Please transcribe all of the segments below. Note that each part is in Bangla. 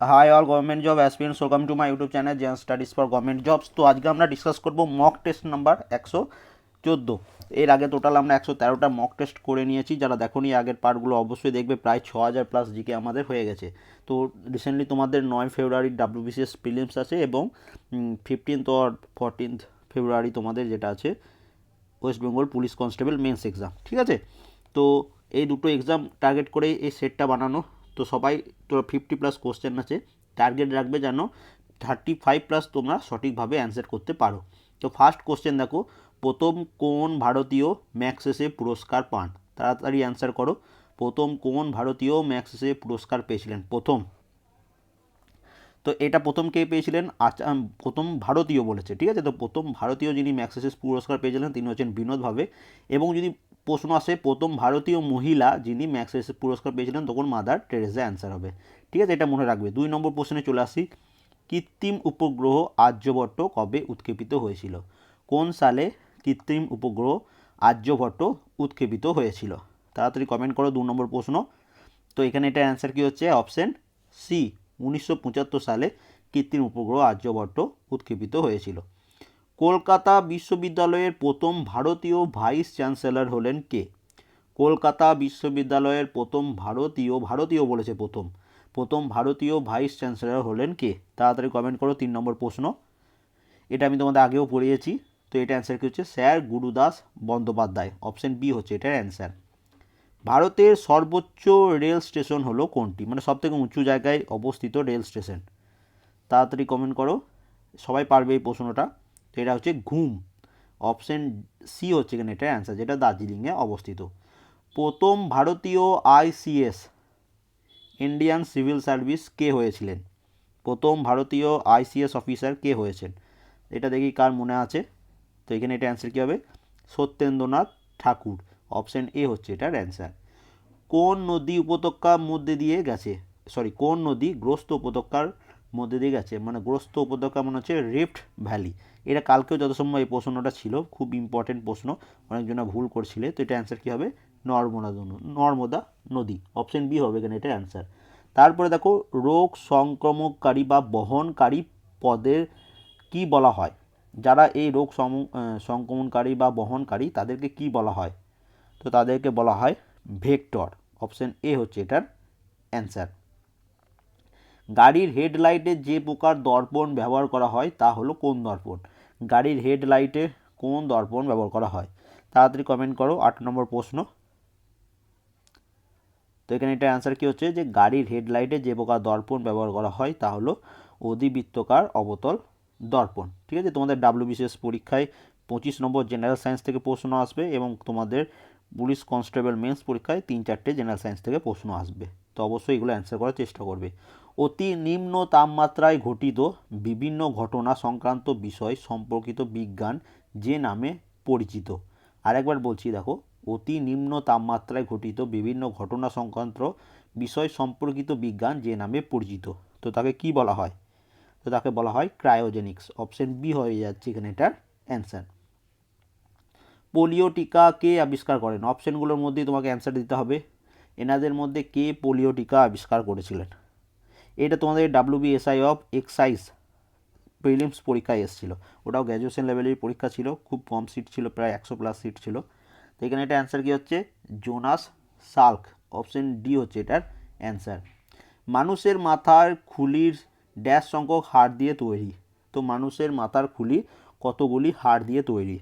Hi all government job aspirants, welcome to my YouTube channel Zen Studies for government jobs. তো আজকে আমরা ডিসকাস করব মক টেস্ট নাম্বার একশো চোদ্দ। এর আগে টোটাল আমরা একশো তেরোটা মক টেস্ট করে নিয়েছি। যারা দেখোনি, আগের পার্টগুলো অবশ্যই দেখবে। প্রায় ছ হাজার প্লাস জিকে আমাদের হয়ে গেছে। তো রিসেন্টলি তোমাদের নয় ফেব্রুয়ারি ডাব্লিউবিসিএস প্রিলিমস আছে এবং ফিফটিন্থ অর ফোরটিন্থ ফেব্রুয়ারি তোমাদের যেটা আছে West Bengal police constable mains exam ঠিক আছে? তো এই দুটো এক্সাম টার্গেট করে এই সেটটা বানানো তো সবাই তো ফিফটি প্লাস কোশ্চেন আছে টার্গেট রাখবে যেন থার্টি ফাইভ প্লাস তোমরা সঠিকভাবে অ্যান্সার করতে পারো। তো ফার্স্ট কোশ্চেন দেখো, প্রথম কোন ভারতীয় ম্যাক্সেসে পুরস্কার পান? তাড়াতাড়ি অ্যান্সার করো। প্রথম কোন ভারতীয় ম্যাক্সেসে পুরস্কার পেয়েছিলেন? প্রথম। তো এটা প্রথম কে পেয়েছিলেন? আচ্ছা প্রথম ভারতীয় বলেছে, ঠিক আছে? তো প্রথম ভারতীয় যিনি ম্যাক্সেসেস পুরস্কার পেয়েছিলেন, তিনি হচ্ছেন বিনোদ ভাবে। এবং যদি প্রশ্ন আসে প্রথম ভারতীয় মহিলা যিনি ম্যাক্সেসেস পুরস্কার পেয়েছিলেন, তখন মাদার টেরেসা অ্যান্সার হবে। ঠিক আছে, এটা মনে রাখবে। দুই নম্বর প্রশ্নে চলে আসি। কৃত্রিম উপগ্রহ আর্যভট্ট কবে উৎক্ষেপিত হয়েছিল? কোন সালে কৃত্রিম উপগ্রহ আর্যভট্ট উৎক্ষেপিত হয়েছিল? তাড়াতাড়ি কমেন্ট করো, দু নম্বর প্রশ্ন। তো এখানে এটা অ্যান্সার কী হচ্ছে? অপশন সি, উনিশশো পঁচাত্তর সালে কৃত্রিম উপগ্রহ আর্যভট্ট উৎক্ষেপিত হয়েছিল। কলকাতা বিশ্ববিদ্যালয়ের প্রথম ভারতীয় ভাইস চ্যান্সেলর হলেন কে? কলকাতা বিশ্ববিদ্যালয়ের প্রথম ভারতীয় ভারতীয় বলেছে প্রথম। প্রথম ভারতীয় ভাইস চ্যান্সেলর হলেন কে? তাড়াতাড়ি কমেন্ট করো, তিন নম্বর প্রশ্ন। এটা আমি তোমাদের আগেও পড়িয়েছি, তো এটা অ্যান্সার কী হচ্ছে? Sir Gurudas Bandyopadhyay. Option B হচ্ছে এটার অ্যান্সার ভারতের সর্বোচ্চ রেল স্টেশন হলো কোনটি? মানে সবথেকে উঁচু জায়গায় অবস্থিত রেল স্টেশন। তাড়াতাড়ি কমেন্ট করো, সবাই পারবে এই প্রশ্নটা। তো এটা হচ্ছে ঘুম। অপশন সি হচ্ছে এখানে এটার অ্যান্সার যেটা দার্জিলিংয়ে অবস্থিত। প্রথম ভারতীয় আইসিএস ইন্ডিয়ান সিভিল সার্ভিস কে হয়েছিলেন? প্রথম ভারতীয় আইসিএস অফিসার কে হয়েছেন? এটা দেখি কার মনে আছে। তো এখানে এটা অ্যান্সার কী হবে? সত্যেন্দ্রনাথ ঠাকুর। অপশন এ হচ্ছে এটার অ্যান্সার কোন নদী উপত্যকার মধ্যে দিয়ে গেছে? সরি কোন নদী গ্রস্ত উপত্যকার মধ্যে দিয়ে গেছে মানে গ্রস্ত উপত্যকা মানে হচ্ছে? রিফট ভ্যালি এটা কালকেও যত সম্ভব এই প্রশ্নটা ছিল, খুব ইম্পর্টেন্ট প্রশ্ন, অনেকজনা ভুল করছিলে, তো এটা অ্যান্সার কী হবে? নর্মদা নর্মদা নদী অপশন বি হবে এখানে এটা অ্যান্সার তারপরে দেখো, রোগ সংক্রমণকারী বা বহনকারী পদের কি বলা হয়? যারা এই রোগ সংক্রমণকারী বা বহনকারী, তাদেরকে কি বলা হয়? তো তাদেরকে বলা হয় ভেক্টর অপশন এ হচ্ছে এটার অ্যান্সার গাড়ির হেডলাইটে যে প্রকার দর্পণ ব্যবহার করা হয় তা হলো কোন দর্পণ। গাড়ির হেডলাইটে কোন দর্পণ ব্যবহার করা হয়? তাড়াতাড়ি কমেন্ট করো, আট নম্বর প্রশ্ন। তো এখানে এটা অ্যান্সার কী হচ্ছে যে গাড়ির হেডলাইটে যে প্রকার দর্পণ ব্যবহার করা হয় তা হলো অধিবৃত্তকার অবতল দর্পণ। ঠিক আছে? তোমাদের ডাব্লিউবিসিএস পরীক্ষায় পঁচিশ নম্বর জেনারেল সায়েন্স থেকে প্রশ্ন আসবে এবং তোমাদের পুলিশ কনস্টেবল মেন্স পরীক্ষায় তিন চারটে জেনারেল সায়েন্স থেকে প্রশ্ন আসবে। তো অবশ্যই এগুলো অ্যান্সার করার চেষ্টা করবে। অতি নিম্ন তাপমাত্রায় ঘটিত বিভিন্ন ঘটনা সংক্রান্ত বিষয় সম্পর্কিত বিজ্ঞান যে নামে পরিচিত। আরেকবার বলছি, দেখো, অতি নিম্ন তাপমাত্রায় ঘটিত বিভিন্ন ঘটনা সংক্রান্ত বিষয় সম্পর্কিত বিজ্ঞান যে নামে পরিচিত। তো তাকে কি বলা হয়? তো তাকে বলা হয় ক্রায়োজেনিক্স। অপশন বি হয়ে যাচ্ছে এখানে এটার অ্যান্সার। পোলিও টিকা কে আবিষ্কার করেন? অপশনগুলোর মধ্যেই তোমাকে অ্যান্সার দিতে হবে। এনাদের মধ্যে কে পোলিও টিকা আবিষ্কার করেছিলেন? এটা তোমাদের ডাব্লিউবিএসআই অফ এক্সাইজ প্রিলিমস পরীক্ষায় এসেছিল। ওটাও গ্র্যাজুয়েশন লেভেলের পরীক্ষা ছিল, খুব কম সিট ছিল, প্রায় একশো প্লাস সিট ছিল। তো এখানে এটা অ্যান্সার কী হচ্ছে? জোনাস সাল্ক অপশন ডি হচ্ছে এটার অ্যান্সার মানুষের মাথার খুলির ড্যাশ সংখ্যক হাড় দিয়ে তৈরি। তো মানুষের মাথার খুলি কতগুলি হাড় দিয়ে তৈরি?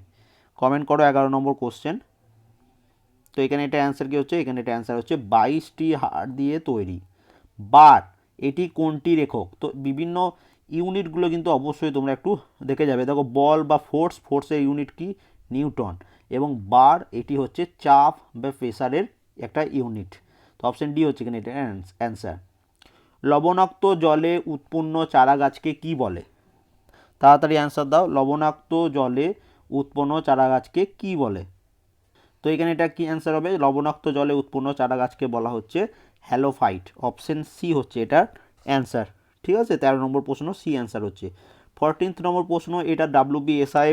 কমেন্ট করো এগারো নম্বর কোশ্চেন তো এখানে এটা অ্যান্সার কী হচ্ছে? এখানে এটা অ্যান্সার হচ্ছে বাইশটি হাড় দিয়ে তৈরি। বাট এটি কোনটি রেখক? তো বিভিন্ন ইউনিটগুলো কিন্তু অবশ্যই তোমরা একটু দেখে যাবে। দেখো, বল বা ফোর্স, ফোর্সের ইউনিট কি? নিউটন। এবং বার, এটি হচ্ছে চাপ বা প্রেসারের একটা ইউনিট। তো অপশান ডি হচ্ছে এখানে এটা অ্যান্সার। লবণাক্ত জলে উৎপন্ন চারা গাছকে কি বলে? তাড়াতাড়ি অ্যান্সার দাও। লবণাক্ত জলে উৎপন্ন চারা গাছকে কি বলে? তো এখানে এটা কি অ্যান্সার হবে? লবণাক্ত জলে উৎপন্ন চারা গাছকে বলা হচ্ছে হ্যালোফাইট। অপশন সি হচ্ছে এটার অ্যান্সার ঠিক আছে? তেরো নম্বর প্রশ্ন সি অ্যান্সার হচ্ছে। ফোরটিন্থ নম্বর প্রশ্ন, এটা ডাব্লিউবিএসআই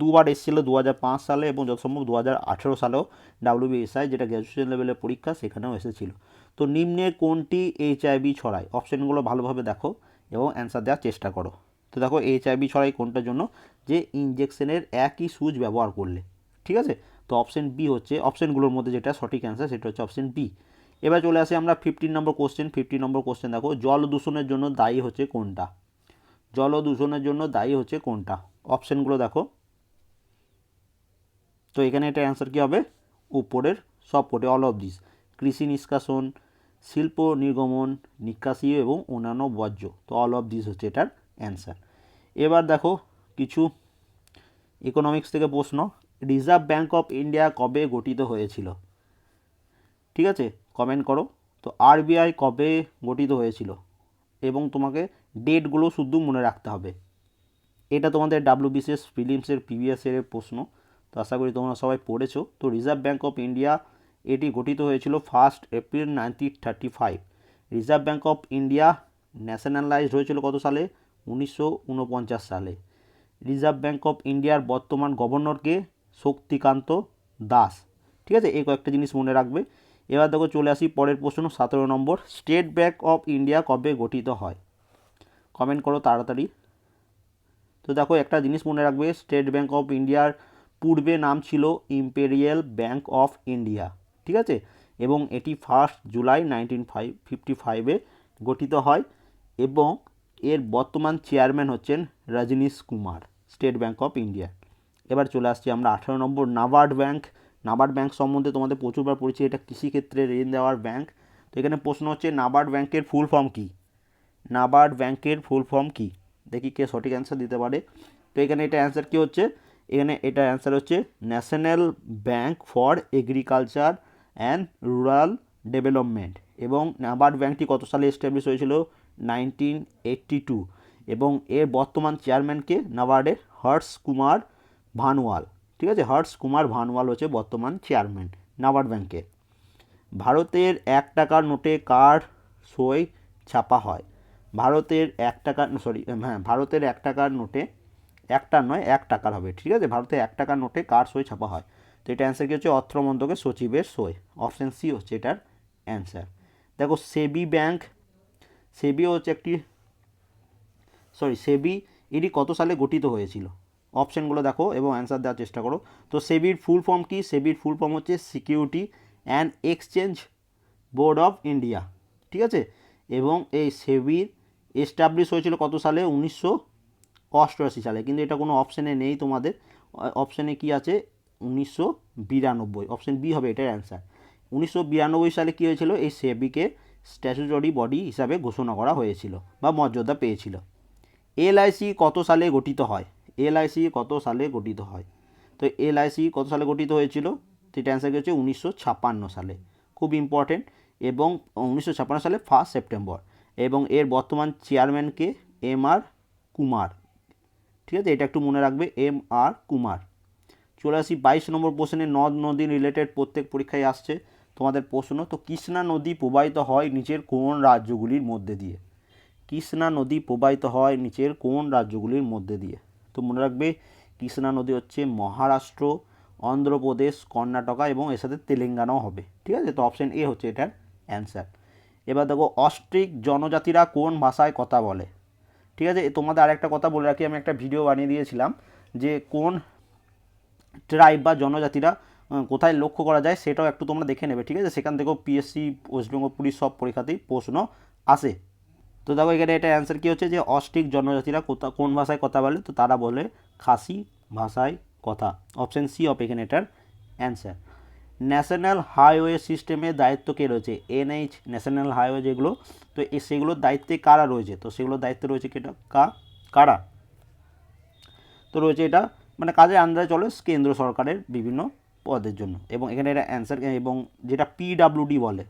দুবার এসেছিল দু হাজার পাঁচ সালে এবং যত সম্ভব দু হাজার আঠেরো সালেও ডাব্লিউবিএসআই যেটা গ্র্যাজুয়েশন লেভেলের পরীক্ষা, সেখানেও এসেছিল। তো নিম্নে কোনটি এইচআইভি ছড়ায়? অপশানগুলো ভালোভাবে দেখো এবং অ্যান্সার দেওয়ার চেষ্টা করো। তো দেখো এইচআইভি ছড়াই কোনটার জন্য? যে ইঞ্জেকশনের একই সুচ ব্যবহার করলে। ঠিক আছে? তো অপশন বি হচ্ছে অপশনগুলোর মধ্যে যেটা সঠিক অ্যান্সার সেটা হচ্ছে অপশন বি এবার চলে আসি আমরা ফিফটিন নম্বর কোশ্চেন ফিফটিন নম্বর কোশ্চেন দেখো, জল দূষণের জন্য দায়ী হচ্ছে কোনটা? জল দূষণের জন্য দায়ী হচ্ছে কোনটা? অপশনগুলো দেখো। তো এখানে এটা অ্যান্সার কী হবে? উপরের সব কোটে অল অফ দিস কৃষি নিষ্কাশন, শিল্প নির্গমন, নিকাশি এবং অন্যান্য বর্জ্য। তো অল অফ দিস হচ্ছে এটার অ্যান্সার এবার দেখো কিছু ইকোনমিক্স থেকে প্রশ্ন। রিজার্ভ ব্যাঙ্ক অফ ইন্ডিয়া কবে গঠিত হয়েছিল? ঠিক আছে কমেন্ট করো। তো আরবিআই কবে গঠিত হয়েছিল? এবং তোমাকে ডেটগুলো শুধু মনে রাখতে হবে। এটা তোমাদের ডাব্লিউবিসিএস ফিলিমসের ইয়ারের প্রশ্ন। তো আশা করি তোমরা সবাই পড়েছো। তো রিজার্ভ ব্যাঙ্ক অফ ইন্ডিয়া এটি গঠিত হয়েছিল first April nineteen thirty five Reserve Bank of India nationalized হয়েছিল কত সালে? উনিশশো উনপঞ্চাশ সালে। রিজার্ভ ব্যাঙ্ক অফ ইন্ডিয়ার বর্তমান গভর্নরকে শক্তিকান্ত দাস। ঠিক আছে? এই কয়েকটা জিনিস মনে রাখবে। এবার দেখো চলে আসি পরের প্রশ্ন, সতেরো নম্বর। স্টেট ব্যাঙ্ক অফ ইন্ডিয়া কবে গঠিত হয়? কমেন্ট করো তাড়াতাড়ি। তো দেখো একটা জিনিস মনে রাখবে, স্টেট ব্যাঙ্ক অফ ইন্ডিয়ার পূর্বে নাম ছিল ইম্পেরিয়াল ব্যাঙ্ক অফ ইন্ডিয়া। ঠিক আছে? এবং এটি first July nineteen five fifty ফাইভে গঠিত হয় এবং এর বর্তমান চেয়ারম্যান হচ্ছেন Rajnish Kumar, state bank of India. এবার চলে আসছি আমরা আঠারো নম্বর নাবার্ড ব্যাঙ্ক নাবার্ড ব্যাঙ্ক সম্বন্ধে তোমাদের প্রচুরবার পড়েছি, এটা কৃষিক্ষেত্রে ঋণ দেওয়ার ব্যাঙ্ক তো এখানে প্রশ্ন হচ্ছে, নাবার্ড ব্যাঙ্কের ফুল ফর্ম কী? নাবার্ড ব্যাঙ্কের ফুল ফর্ম কী? দেখি কে সঠিক অ্যান্সার দিতে পারে। তো এখানে এটা অ্যান্সার কী হচ্ছে? এখানে এটা অ্যান্সার হচ্ছে National Bank for Agriculture and Rural Development এবং নাবার্ড ব্যাঙ্কটি কত সালে এস্টাবলিশ হয়েছিল? নাইনটিন টু এবং এর বর্তমান চেয়ারম্যানকে নাবার্ডের হর্ষ কুমার ভানওয়াল, ঠিক আছে? হর্ষ কুমার ভানওয়াল হচ্ছে বর্তমান চেয়ারম্যান নাবার্ড ব্যাঙ্কের ভারতের এক টাকার নোটে কার সই ছাপা হয়? ভারতের এক টাকার সরি হ্যাঁ ভারতের এক টাকার নোটে একটা নয়, এক টাকার হবে, ঠিক আছে? ভারতের এক টাকার নোটে কার সই ছাপা হয়? তো এটা অ্যান্সার কী হচ্ছে? অর্থমন্ত্রকের সচিবের সই অপশান সি হচ্ছে এটার অ্যান্সার দেখো, সেবি ব্যাংক সেবিও হচ্ছে একটি সরি সেবি, এটি কত সালে গঠিত হয়েছিল? অপশানগুলো দেখো এবং অ্যান্সার দেওয়ার চেষ্টা করো। তো সেবির ফুল ফর্ম কি? সেবির ফুল ফর্ম হচ্ছে Security and Exchange Board of India ঠিক আছে? এবং এই সেবির এস্টাবলিশ হয়েছিল কত সালে? উনিশশো অষ্টআশি সালে। কিন্তু এটা কোনো অপশানে নেই তোমাদের। অপশানে কি আছে? উনিশশো বিরানব্বই। অপশান বি হবে এটার অ্যান্সার উনিশশো বিরানব্বই সালে কী হয়েছিল? এই সেবিকে স্ট্যাচুটরি বডি হিসাবে ঘোষণা করা হয়েছিল বা মর্যাদা পেয়েছিল। এলআইসি কত সালে গঠিত হয়? এলআইসি কত সালে গঠিত হয়? তো এলআইসি কত সালে গঠিত হয়েছিল? এটা অ্যান্সার হচ্ছে? উনিশশো ছাপ্পান্ন সালে। খুব ইম্পর্টেন্ট এবং উনিশশো ছাপ্পান্ন সালে ফার্স্ট সেপ্টেম্বর এবং এর বর্তমান চেয়ারম্যানকে এম আর কুমার। ঠিক আছে? এটা একটু মনে রাখবে, এম আর কুমার। চলে আসি বাইশ নম্বর প্রশ্নে, নদ নদী রিলেটেড প্রত্যেক পরীক্ষায় আসছে। তোমাদের প্রশ্ন, তো কৃষ্ণা নদী প্রবাহিত হয় নিচের কোন রাজ্যগুলির মধ্যে দিয়ে? কৃষ্ণা নদী প্রবাহিত হয় নিচের কোন রাজ্যগুলির মধ্যে দিয়ে? তো মনে রাখবে, কৃষ্ণা নদী হচ্ছে মহারাষ্ট্র, অন্ধ্রপ্রদেশ, কর্ণাটকা এবং এর সাথে তেলেঙ্গানাও হবে। ঠিক আছে? তো অপশান এ হচ্ছে এটার অ্যান্সার এবার দেখো অস্ট্রিক জনজাতিরা কোন ভাষায় কথা বলে? ঠিক আছে? তোমাদের আরেকটা কথা বলে রাখি, আমি একটা ভিডিও বানিয়ে দিয়েছিলাম যে কোন ট্রাইব বা জনজাতিরা কোথায় লক্ষ্য করা যায় সেটাও একটু তোমরা দেখে নেবে। ঠিক আছে? সেখান থেকেও পিএসসি ওয়েস্টবেঙ্গল পুলিশ সব পরীক্ষাতেই প্রশ্ন আসে। তো দেখো এখানে এটা অ্যান্সার কী হচ্ছে যে অস্ট্রিক জনজাতিরা কোথা, কোন ভাষায় কথা বলে? তো তারা বলে খাসি ভাষায় কথা। অপশান সি অফ এখানে এটার অ্যান্সার ন্যাশনাল হাইওয়ে সিস্টেমের দায়িত্ব কে রয়েছে? এনএইচ ন্যাশনাল হাইওয়ে যেগুলো, তো সেগুলোর দায়িত্বে কারা রয়েছে? তো সেগুলোর দায়িত্বে রয়েছে কেটা কা, কারা? তো রয়েছে এটা মানে কাজের আন্দাজে চলে কেন্দ্র সরকারের বিভিন্ন পদের জন্য। এবং এখানে এটা অ্যান্সার এবং যেটা পিডাব্লিউডি বলে,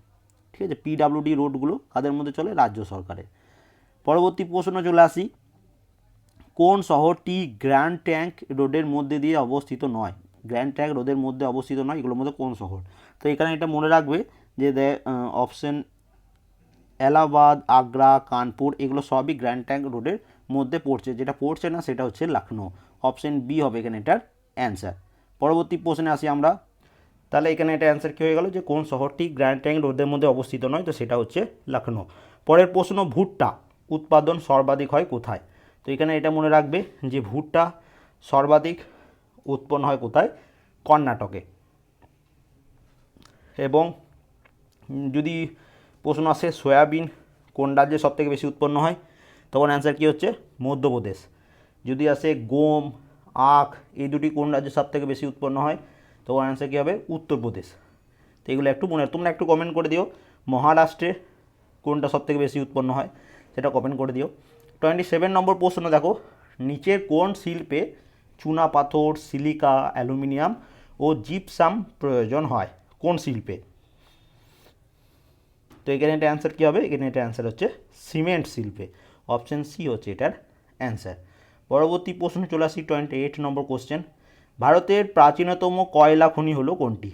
ঠিক আছে? পিডাব্লিউডি রোডগুলো কাদের মধ্যে চলে? রাজ্য সরকারের। পরবর্তী প্রশ্ন চলে আসি। কোন শহরটি গ্র্যান্ড ট্যাঙ্ক রোডের মধ্যে দিয়ে অবস্থিত নয়? গ্র্যান্ড ট্যাঙ্ক রোডের মধ্যে অবস্থিত নয়, এগুলোর মধ্যে কোন শহর? তো এখানে এটা মনে রাখবে যে অপশন এলাহাবাদ, আগ্রা, কানপুর, এগুলো সবই গ্র্যান্ড ট্যাঙ্ক রোডের মধ্যে পড়ছে। যেটা পড়ছে না, সেটা হচ্ছে লখনৌ অপশন বি হবে এখানে এটার অ্যান্সার। পরবর্তী প্রশ্নে আসি আমরা। তাহলে এখানে এটা অ্যান্সার কী হয়ে গেল যে কোন শহরটি গ্র্যান্ড ট্যাঙ্ক রোডের মধ্যে অবস্থিত নয়, তো সেটা হচ্ছে লখনৌ পরের প্রশ্ন ভুট্টা। উৎপাদন সর্বাধিক হয় কোথায়? তো এখানে এটা মনে রাখবে যে ভুট্টা সর্বাধিক উৎপন্ন হয় কোথায়? কর্ণাটকে। এবং যদি প্রশ্ন আসে সয়াবিন কোন রাজ্যে সবথেকে বেশি উৎপন্ন হয়? তখন অ্যান্সার কী হচ্ছে? মধ্যপ্রদেশ। যদি আসে গম, আখ, এই দুটি কোন রাজ্যে সবথেকে বেশি উৎপন্ন হয়? তখন অ্যান্সার কী হবে? উত্তরপ্রদেশ। তো এগুলো একটু মনে তোমরা একটু কমেন্ট করে দিও, মহারাষ্ট্রে কোনটা সবথেকে বেশি উৎপন্ন হয়? সেটা কমেন্ট করে দিও। টোয়েন্টি সেভেন নম্বর প্রশ্ন দেখো, নিচের কোন শিল্পে চুনা পাথর, সিলিকা, অ্যালুমিনিয়াম ও জিপসাম প্রয়োজন হয়? কোন শিল্পে? তো এখানে এটা অ্যান্সার কী হবে? এখানে এটা অ্যান্সার হচ্ছে সিমেন্ট শিল্পে। অপশান সি হচ্ছে এটার অ্যান্সার পরবর্তী প্রশ্ন চলে আসি টোয়েন্টি এইট নম্বর কোশ্চেন ভারতের প্রাচীনতম কয়লা খনি হলো কোনটি?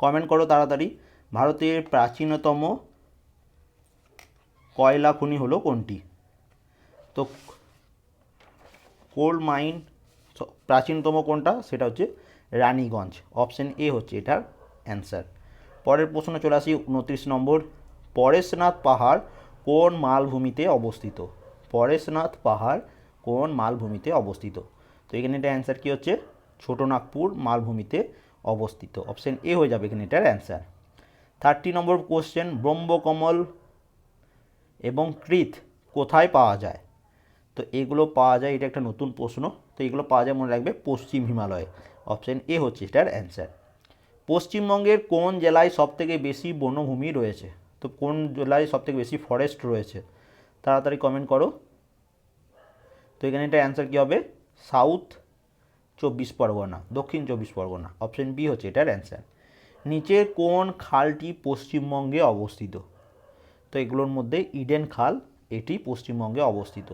কমেন্ট করো তাড়াতাড়ি। ভারতের প্রাচীনতম কয়লা খনি হলো কোনটি? তো কোল মাইন প্রাচীনতম কোনটা? সেটা হচ্ছে রানীগঞ্জ। অপশন এ হচ্ছে এটার অ্যান্সার পরের প্রশ্ন চলে আসি উনত্রিশ নম্বর। পরেশনাথ পাহাড় কোন মালভূমিতে অবস্থিত? পরেশনাথ পাহাড় কোন মালভূমিতে অবস্থিত? তো এখানে এটা অ্যান্সার কী হচ্ছে? ছোটনাগপুর মালভূমিতে অবস্থিত। অপশন এ হয়ে যাবে এখানে এটার answer thirty number question Brahmakamal এবং কৃত কোথায় পাওয়া যায়? তো এগুলো পাওয়া যায়, এটা একটা নতুন প্রশ্ন। তো এগুলো পাওয়া যায় মনে রাখবে পশ্চিম হিমালয়ে। অপশন এ হচ্ছে এটার অ্যান্সার। পশ্চিমবঙ্গের কোন জেলায় সবথেকে বেশি বনভূমি রয়েছে? তো কোন জেলায় সবথেকে বেশি ফরেস্ট রয়েছে? তাড়াতাড়ি কমেন্ট করো। তো এখানে এটা অ্যান্সার কী হবে? সাউথ চব্বিশ পরগনা, দক্ষিণ চব্বিশ পরগনা। অপশন বি হচ্ছে এটার অ্যান্সার। নিচের কোন খালটি পশ্চিমবঙ্গে অবস্থিত? তো এগুলোর মধ্যে ইডেন খাল এটি পশ্চিমবঙ্গে অবস্থিত।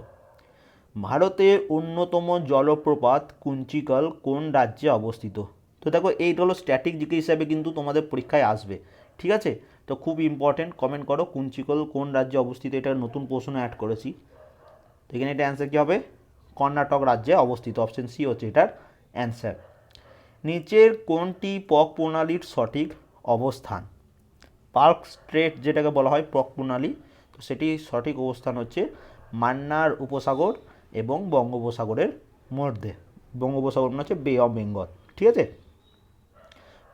ভারতের অন্যতম জলপ্রপাত কুঞ্চিকল কোন রাজ্যে অবস্থিত? তো দেখো, এইটা হলো স্ট্যাটিক জিকে হিসাবে কিন্তু তোমাদের পরীক্ষায় আসবে। ঠিক আছে? তো খুব ইম্পর্টেন্ট কমেন্ট করো কুঞ্চিকল কোন রাজ্যে অবস্থিত, এটা নতুন প্রশ্ন অ্যাড করেছি। তো এখানে এটা অ্যান্সার কী হবে? কর্ণাটক রাজ্যে অবস্থিত অপশন সি হচ্ছে এটার অ্যান্সার নিচের কোনটি পক প্রণালীর সঠিক অবস্থান? পার্ক স্ট্রেট যেটাকে বলা হয় পক প্রণালী, তো সেটি সঠিক অবস্থান হচ্ছে মান্নার উপসাগর এবং বঙ্গোপসাগরের মধ্যে। বঙ্গোপসাগর মানে হচ্ছে বে অফ বেঙ্গল ঠিক আছে?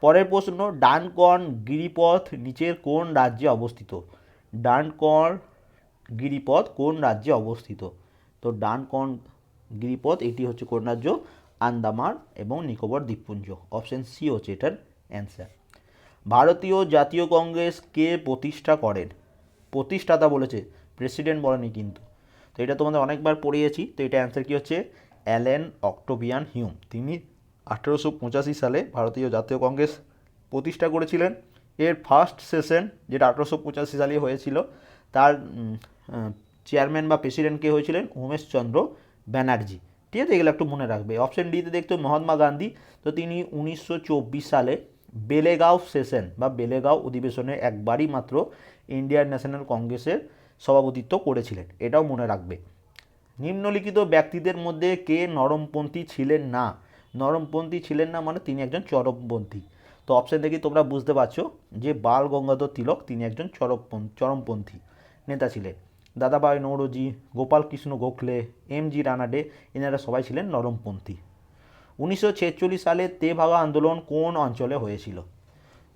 পরের প্রশ্ন ডানকন গিরিপথ নিচের কোন রাজ্যে অবস্থিত? ডানকন গিরিপথ কোন রাজ্যে অবস্থিত? তো ডানকন গিরিপথ, এটি হচ্ছে কোন রাজ্য? আন্দামান এবং নিকোবর দ্বীপপুঞ্জ। অপশন সি হচ্ছে এটার অ্যান্সার। ভারতীয় জাতীয় কংগ্রেস কে প্রতিষ্ঠা করেন? প্রতিষ্ঠাতা বলেছে প্রেসিডেন্ট বলেনি কিন্তু। তো এটা তোমাদের অনেকবার পড়িয়েছি, তো এটা অ্যান্সার কী হচ্ছে? Allan Octavian Hume. তিনি আঠেরোশো পঁচাশি সালে ভারতীয় জাতীয় কংগ্রেস প্রতিষ্ঠা করেছিলেন। এর ফার্স্ট সেশন যেটা আঠেরোশো পঁচাশি সালে হয়েছিল, তার চেয়ারম্যান বা প্রেসিডেন্ট কে হয়েছিলেন? উমেশচন্দ্র ব্যানার্জি। ঠিক আছে, এগুলো একটু মনে রাখবে। অপশন ডিতে দেখতো মহাত্মা গান্ধী। তো তিনি উনিশশো চব্বিশ সালে বেলেগাঁও সেশন বা বেলেগাঁও অধিবেশনে একবারই মাত্র ইন্ডিয়ান ন্যাশনাল কংগ্রেসের সভাপতিত্ব করেছিলেন। এটাও মনে রাখবে। নিম্নলিখিত ব্যক্তিদের মধ্যে কে নরমপন্থী ছিলেন না? নরমপন্থী ছিলেন না মানে তিনি একজন চরমপন্থী। তো অপশান দেখি তোমরা বুঝতে পারছ যে বাল গঙ্গাধর তিলক তিনি একজন চরমপন্থী চরমপন্থী নেতা ছিলেন। দাদাভাই নৌরজি গোপাল কৃষ্ণ গোখলে, এম জি রানাডে, এনারা সবাই ছিলেন নরমপন্থী। উনিশশো ছেচল্লিশ সালে তেভাগা আন্দোলন কোন অঞ্চলে হয়েছিল?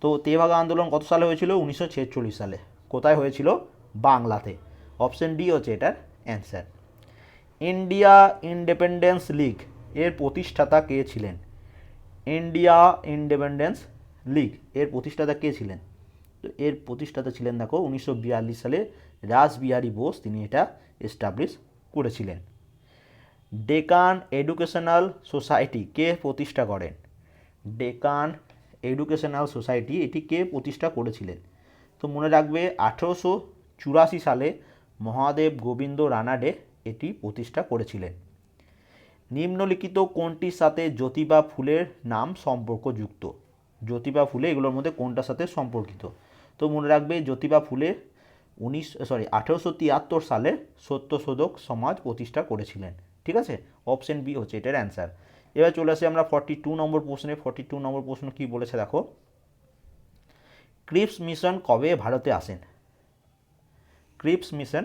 তো তেভাগা আন্দোলন কত সালে হয়েছিল? উনিশশো ছেচল্লিশ সালে। কোথায় হয়েছিল? বাংলাতে। অপশন ডি হচ্ছে এটার অ্যান্সার। ইন্ডিয়া ইন্ডিপেন্ডেন্স লিগ এর প্রতিষ্ঠাতা কে ছিলেন? ইন্ডিয়া ইন্ডিপেন্ডেন্স লিগ এর প্রতিষ্ঠাতা কে ছিলেন? তো এর প্রতিষ্ঠাতা ছিলেন, দেখো, উনিশশো বিয়াল্লিশ সালে রাসবিহারী বোস। তিনি এটা এস্টাবলিশ করেছিলেন। ডেকান এডুকেশনাল সোসাইটি কে প্রতিষ্ঠা করেন? ডেকান এডুকেশনাল সোসাইটি এটি কে প্রতিষ্ঠা করেছিলেন? তো মনে রাখবে, আঠেরোশো চুরাশি সালে মহাদেব গোবিন্দ রানাডে এটি প্রতিষ্ঠা করেছিলেন। নিম্নলিখিত কোনটির সাথে জ্যোতিবা ফুলের নাম সম্পর্কযুক্ত? জ্যোতিবা ফুলে এগুলোর মধ্যে কোনটার সাথে সম্পর্কিত? তো মনে রাখবে, জ্যোতিবা ফুলে উনিশ সরি আঠেরোশো তিয়াত্তর সালে সত্যশোধক সমাজ প্রতিষ্ঠা করেছিলেন। ঠিক আছে? অপশন বি হচ্ছে এটার অ্যান্সার এবার চলে আসি আমরা ফর্টি টু নম্বর প্রশ্নে। ফর্টি টু নম্বর প্রশ্ন কী বলেছে দেখো? ক্রিপস মিশন কবে ভারতে আসেন? ক্রিপস মিশন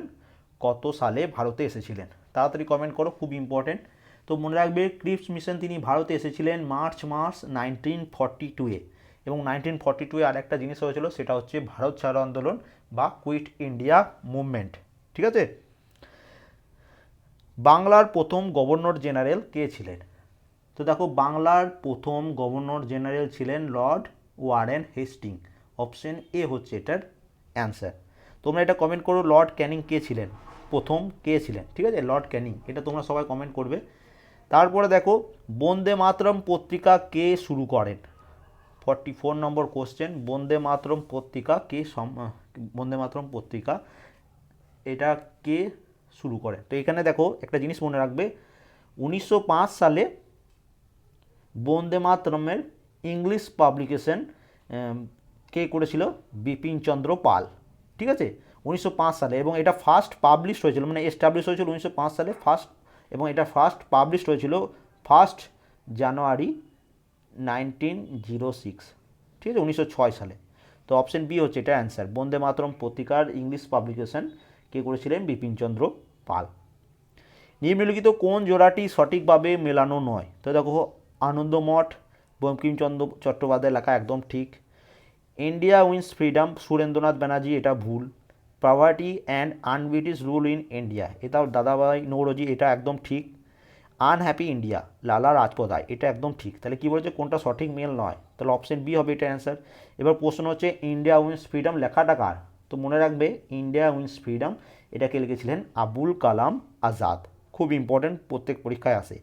কত সালে ভারতে এসেছিলেন? তাড়াতাড়ি কমেন্ট করো, খুব ইম্পর্টেন্ট তো মনে রাখবে ক্রিপস মিশন তিনি ভারতে এসেছিলেন মার্চ মাস নাইনটিন ফর্টি টুয়ে এবং নাইনটিন ফর্টি টুয়ে আর একটা জিনিস হয়েছিল, সেটা হচ্ছে ভারত ছাড়ো আন্দোলন বা কুইট ইন্ডিয়া মুভমেন্ট ঠিক আছে? বাংলার প্রথম গভর্নর জেনারেল কে ছিলেন? তো দেখো, বাংলার প্রথম গভর্নর জেনারেল ছিলেন Lord Warren Hastings. Option A হচ্ছে এটার অ্যান্সার। তোমরা এটা কমেন্ট করো, লর্ড ক্যানিং কে ছিলেন? প্রথম কে ছিলেন? ঠিক আছে, লর্ড ক্যানিং, এটা তোমরা সবাই কমেন্ট করবে। তারপরে দেখো, বন্দে মাতরম পত্রিকা কে শুরু করেন? ফর্টি ফোর নম্বর কোশ্চেন বন্দে মাতরম পত্রিকা কে বন্দে মাতরম পত্রিকা, এটা কে শুরু করে। তো এখানে দেখো একটা জিনিস মনে রাখবে, উনিশশো পাঁচ সালে বন্দে মাতরমের ইংলিশ পাবলিকেশন কে করেছিল? বিপিন চন্দ্র পাল। ঠিক আছে? উনিশশো পাঁচ সালে। এবং এটা ফার্স্ট পাবলিশ হয়েছিল মানে এস্টাবলিশ হয়েছিল উনিশশো পাঁচ সালে ফার্স্ট এবং এটা ফার্স্ট পাবলিশ হয়েছিল first January nineteen zero six ঠিক আছে? উনিশশো ছয় সালে। তো অপশন বি হচ্ছে এটা অ্যান্সার বন্দে মাতরম পত্রিকার ইংলিশ পাবলিকেশন কে করেছিলেন? বিপিনচন্দ্র পাল। নিম্নলিখিত কোন জোড়াটি সঠিকভাবে মেলানো নয়? তো দেখো, আনন্দমঠ, বঙ্কিমচন্দ্র চট্টোপাধ্যায় লেখা একদম ঠিক। India wins freedom, Surendranath Banerjee, এটা ভুল। Poverty and unBritish rule in India এটাও দাদাভাই নৌরজি, এটা একদম ঠিক। আনহ্যাপি ইন্ডিয়া লালা রাজপথ রায় এটা একদম ঠিক। তাহলে কী বলছে? কোনটা সঠিক মেল নয়? তাহলে অপশন বি হবে এটা অ্যান্সার এবার প্রশ্ন হচ্ছে, ইন্ডিয়া উইন্স ফ্রিডম লেখাটা কার? তো মনে রাখবে ইন্ডিয়া উইন্স ফ্রিডম এটাকে লিখেছিলেন আবুল কালাম আজাদ। খুব ইম্পর্ট্যান্ট প্রত্যেক পরীক্ষায় আসে।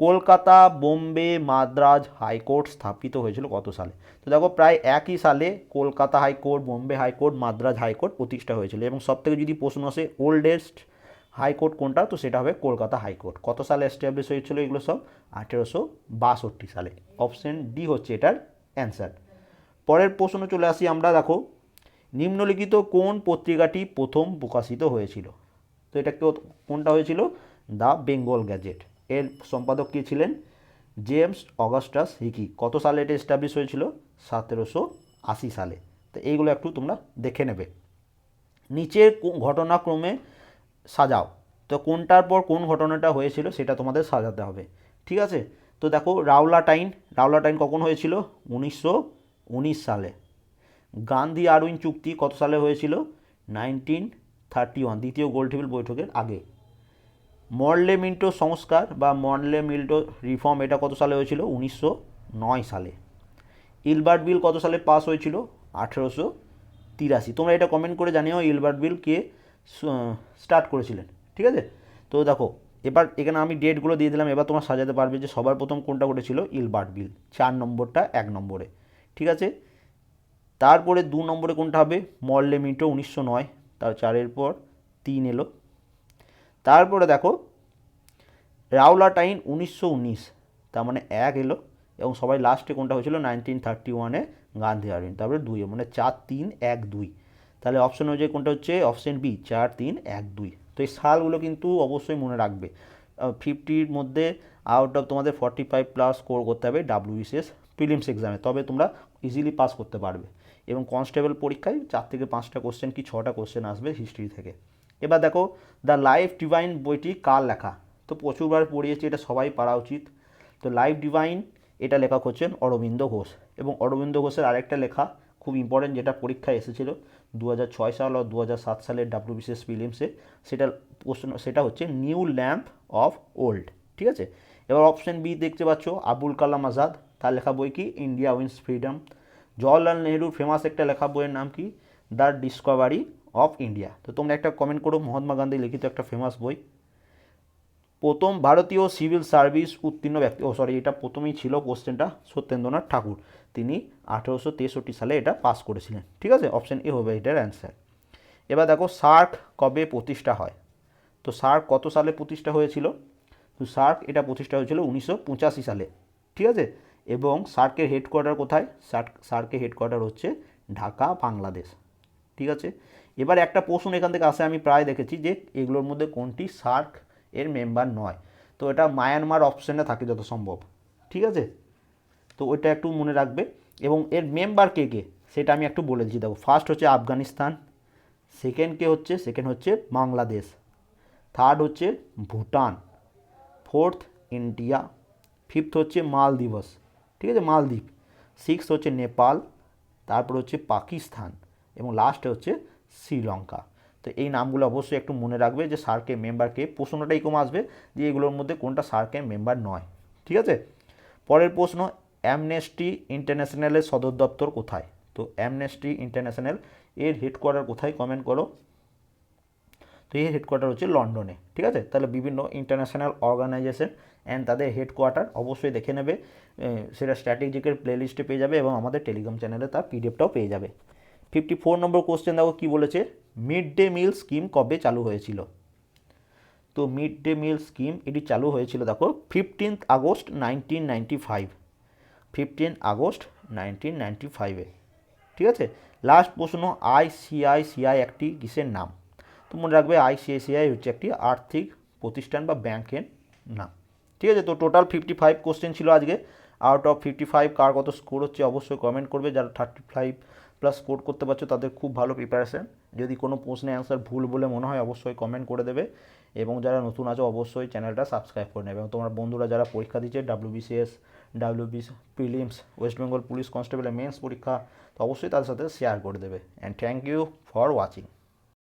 কলকাতা, বোম্বে, মাদ্রাজ হাইকোর্ট স্থাপিত হয়েছিল কত সালে? তো দেখো, প্রায় একই সালে Kolkata high court, Bombay high court, Madras high court প্রতিষ্ঠা হয়েছিল এবং সবথেকে যদি প্রশ্ন আসে ওল্ডেস্ট হাইকোর্ট কোনটা? তো সেটা হবে কলকাতা হাইকোর্ট। কত সালে এস্টাবলিশ হয়েছিল এগুলো সব? আঠেরোশো বাষট্টি সালে। অপশন ডি হচ্ছে এটার অ্যান্সার পরের প্রশ্ন চলে আসি আমরা, দেখো নিম্নলিখিত কোন পত্রিকাটি প্রথম প্রকাশিত হয়েছিল? তো এটা কোনটা হয়েছিল? The Bengal Gazette. এর সম্পাদক কে ছিলেন? James Augustus Hicky. কত সালে এটা এস্টাবলিশ হয়েছিল? সতেরোশো আশি সালে। তো এইগুলো একটু তোমরা দেখে নেবে। নিচের ঘটনাক্রমে সাজাও। তো কোনটার পর কোন ঘটনাটা হয়েছিল সেটা তোমাদের সাজাতে হবে। ঠিক আছে? তো দেখো, রাওলা টাইন। রাওলা টাইন কখন হয়েছিল? উনিশশো উনিশ সালে। গান্ধী আরউইন চুক্তি কত সালে হয়েছিল? নাইনটিন থার্টি ওয়ান, দ্বিতীয় গোলটেবিল বৈঠকের আগে। মর্লে মিন্টো সংস্কার বা মর্লে মিল্টো রিফর্ম এটা কত সালে হয়েছিল? উনিশশো নয় সালে। ইলবার্ট বিল কত সালে পাস হয়েছিল? আঠেরোশো তিরাশি। তোমরা এটা কমেন্ট করে জানিও ইলবার্ট বিল কে স্টার্ট করেছিলেন, ঠিক আছে? তো দেখো, এবার এখানে আমি ডেটগুলো দিয়ে দিলাম, এবার তোমরা সাজাতে পারবে যে সবার প্রথম কোনটা করেছিল ইলবার্ট বিল, চার নম্বরটা এক নম্বরে, ঠিক আছে? তারপরে দু নম্বরে কোনটা হবে? মর্লে মিন্টো উনিশশো নয়। তার চারের পর তিন এলো। তারপরে দেখো রাওলা টাইন উনিশশো উনিশ। তার মানে এক এলো এবং সবাই লাস্টে কোনটা হয়েছিল? নাইনটিন থার্টি ওয়ানে গান্ধী আরবিন তারপরে দুই মানে চার তিন এক দুই। তাহলে অপশন অনুযায়ী কোনটা হচ্ছে? অপশন বি চার তিন এক দুই। তো এই সালগুলো কিন্তু অবশ্যই মনে রাখবে। ফিফটির মধ্যে আউট অফ তোমাদের ফর্টি ফাইভ প্লাস স্কোর করতে হবে ডাব্লিউবিসিএস প্রিলিমস এক্সামে তবে তোমরা ইজিলি পাস করতে পারবে। এবং কনস্টেবল পরীক্ষায় চার থেকে পাঁচটা কোশ্চেন কি ছটা কোশ্চেন আসবে হিস্ট্রি থেকে। এবার দেখো দ্য লাইফ ডিভাইন বইটি কার লেখা? তো প্রচুরবার পড়িয়েছি, এটা সবাই পড়া উচিত। তো লাইফ ডিভাইন এটা লেখক হচ্ছেন অরবিন্দ ঘোষ। এবং অরবিন্দ ঘোষের আরেকটা লেখা খুব ইম্পর্টেন্ট যেটা পরীক্ষায় এসেছিল দু সাল ও দু সাত সালের ডাব্লিউবিসিএস ফিলিমসে সেটা প্রশ্ন, সেটা হচ্ছে নিউ ল্যাম্প অফ ওল্ড ঠিক আছে? এবার অপশন বি দেখতে পাচ্ছ, আবুল কালাম আজাদ, তার লেখা বই কি? ইন্ডিয়া উইন্স ফ্রিডম জওয়াহরলাল নেহরুর ফেমাস একটা লেখা বইয়ের নাম কি? দ্য ডিসকভারি অফ ইন্ডিয়া তো তোমরা একটা কমেন্ট করো, মহাত্মা গান্ধী লিখিত একটা ফেমাস বই। প্রথম ভারতীয় সিভিল সার্ভিস উত্তীর্ণ ব্যক্তি, ও সরি এটা প্রথমেই ছিল কোশ্চেনটা সত্যেন্দ্রনাথ ঠাকুর। তিনি আঠেরোশো তেষট্টি সালে এটা পাস করেছিলেন। ঠিক আছে? অপশন এ হবে এটার অ্যান্সার এবার দেখো, সার্ক কবে প্রতিষ্ঠা হয়? তো সার্ক কত সালে প্রতিষ্ঠা হয়েছিল? তো সার্ক এটা প্রতিষ্ঠা হয়েছিল উনিশশো পঁচাশি সালে। ঠিক আছে? এবং সার্কের হেডকোয়ার্টার কোথায়? সার্ক সার্কের হেডকোয়ার্টার হচ্ছে ঢাকা, বাংলাদেশ। ঠিক আছে? এবার একটা প্রশ্ন এখান থেকে আসে, আমি প্রায় দেখেছি যে এগুলোর মধ্যে কোনটি সার্ক এর মেম্বার নয়। তো এটা মায়ানমার অপশানে থাকে যত সম্ভব ঠিক আছে? তো ওইটা একটু মনে রাখবে। এবং এর মেম্বার কে কে? সেটা আমি একটু বলে দিচ্ছি। দেখো ফার্স্ট হচ্ছে আফগানিস্তান সেকেন্ড কে হচ্ছে সেকেন্ড হচ্ছে বাংলাদেশ থার্ড হচ্ছে ভুটান ফোর্থ ইন্ডিয়া ফিফথ হচ্ছে মালদ্বীপস। ঠিক আছে, মালদ্বীপ। সিক্স হচ্ছে নেপাল, তারপর হচ্ছে পাকিস্তান এবং লাস্ট হচ্ছে শ্রীলঙ্কা। তো এই নামগুলো অবশ্যই একটু মনে রাখবে যে সার্কের মেম্বারকে প্রশ্নটাই কম আসবে যে এগুলোর মধ্যে কোনটা সার্কের মেম্বার নয়। ঠিক আছে? পরের প্রশ্ন অ্যামনেস্টি ইন্টারন্যাশনালের সদর দপ্তর কোথায়? তো অ্যামনেস্টি ইন্টারন্যাশনাল এর হেডকোয়ার্টার কোথায়? কমেন্ট করো। তো এর হেডকোয়ার্টার হচ্ছে লন্ডনে। ঠিক আছে? তাহলে বিভিন্ন ইন্টারন্যাশনাল অর্গানাইজেশন অ্যান্ড তাদের হেডকোয়ার্টার অবশ্যই দেখে নেবে। সেটা স্ট্র্যাটেজিকের প্লেলিস্টে পেয়ে যাবে এবং আমাদের টেলিগ্রাম চ্যানেলে তার পিডিএফটাও পেয়ে যাবে। ফিফটি ফোর নম্বর কোশ্চেন দেখো কী বলেছে? মিড ডে মিল স্কিম কবে চালু হয়েছিল? তো মিড ডে মিল স্কিম এটি চালু হয়েছিল দেখো fifteenth August nineteen ninety five fifteen August nineteen ninety ফাইভে ঠিক আছে? লাস্ট প্রশ্ন আইসিআইসিআই একটি কিসের নাম? তো মনে রাখবে আইসিআইসিআই হচ্ছে একটি আর্থিক প্রতিষ্ঠান বা ব্যাংকের নাম। ঠিক আছে? তো টোটাল ফিফটি ফাইভ কোশ্চেন ছিল আজকে। আউট অফ ফিফটি ফাইভ কার কত স্কোর হচ্ছে অবশ্যই কমেন্ট করবে। যারা থার্টি ফাইভ প্লাস স্কোর করতে পারছ, তাদের খুব ভালো প্রিপারেশন যদি কোনো প্রশ্নের অ্যান্সার ভুল বলে মনে হয়, অবশ্যই কমেন্ট করে দেবে। এবং যারা নতুন আছো, অবশ্যই চ্যানেলটা সাবস্ক্রাইব করে নেবে। এবং তোমার বন্ধুরা যারা পরীক্ষা দিচ্ছে WBCS WB prelims West Bengal police কনস্টেবলের মেন্স পরীক্ষা, তো অবশ্যই তাদের সাথে শেয়ার করে দেবে। And thank you for watching